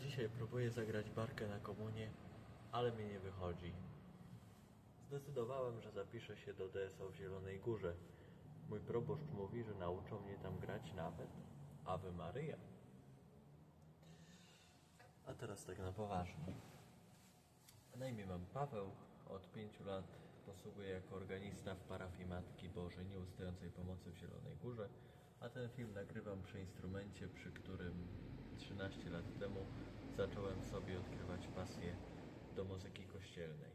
Dzisiaj próbuję zagrać barkę na komunie, ale mi nie wychodzi. Zdecydowałem, że zapiszę się do DSO w Zielonej Górze. Mój proboszcz mówi, że nauczą mnie tam grać nawet Ave Maryja. A teraz tak na poważnie. Na imię mam Paweł. Od pięciu lat posługuję jako organista w parafii Matki Bożej Nieustającej Pomocy w Zielonej Górze, a ten film nagrywam przy instrumencie, 13 lat temu zacząłem sobie odkrywać pasję do muzyki kościelnej.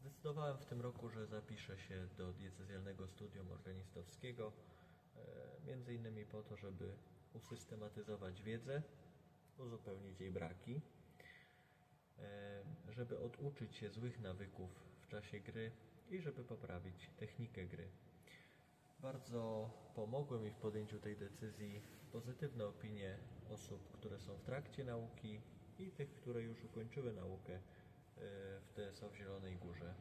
Zdecydowałem w tym roku, że zapiszę się do diecezjalnego studium organistowskiego, e, między innymi po to, żeby usystematyzować wiedzę, uzupełnić jej braki, e, żeby oduczyć się złych nawyków w czasie gry i żeby poprawić technikę gry. Bardzo pomogły mi w podjęciu tej decyzji pozytywne opinie osób, które są w trakcie nauki i tych, które już ukończyły naukę e, w TSO w Zielonej Górze.